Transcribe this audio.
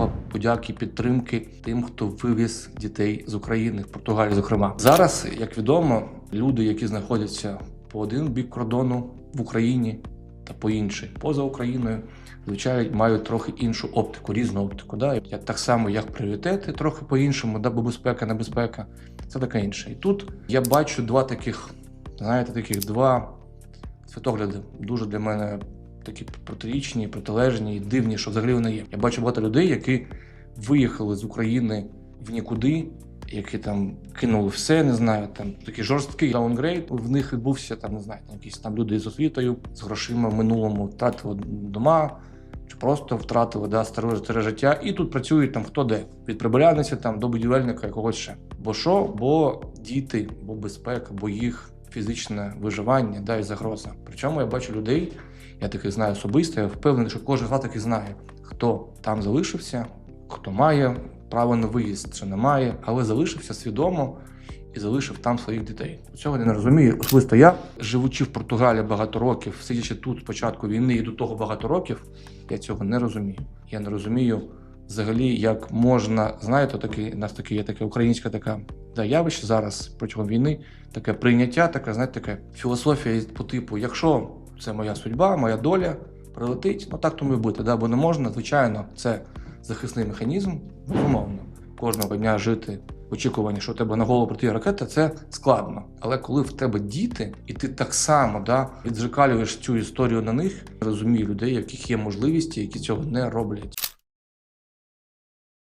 слова подяки, підтримки тим, хто вивіз дітей з України, в Португалії, зокрема. Зараз, як відомо, люди, які знаходяться по один бік кордону в Україні та по інший, поза Україною, звичайно, мають трохи іншу оптику, різну оптику. Да? Як так само, як пріоритети, трохи по-іншому, да? бо безпека, небезпека, це таке інше. І тут я бачу два таких, знаєте, таких два світогляди. Дуже для мене такі протирічні, протилежні і дивні, що взагалі вони є. Я бачу багато людей, які виїхали з України в нікуди, які там кинули все, не знаю, там такий жорсткий даунгрейд. В них відбувся там, не знаю, якісь там люди з освітою, з грошима в минулому втратили дома. Чи просто втратили да, старе, старе життя, і тут працюють там хто де від прибиральниці там до будівельника і когось ще. Бо що? Бо діти, бо безпека, бо їх фізичне виживання, да, і загроза. Причому я бачу людей, я таких знаю особисто, я впевнений, що кожен з вас таки знає, хто там залишився, хто має право на виїзд чи не має, але залишився свідомо і залишив там своїх дітей. Цього я не розумію. Особисто я, живучи в Португалії багато років, сидячи тут з початку війни і до того багато років, я цього не розумію. Я не розумію взагалі, як можна, знаєте, такий, у нас таке є таке українська така да, явище зараз протягом війни, таке прийняття, така, знаєте, така філософія по типу, якщо це моя судьба, моя доля прилетить, ну так тому і бути. Да? Бо не можна, звичайно, це захисний механізм, безумовно, кожного дня жити в очікуванні, що у тебе на голову прилетить ракета, це складно. Але коли в тебе діти, і ти так само да, відзеркалюєш цю історію на них, розумію людей, яких є можливості, які цього не роблять.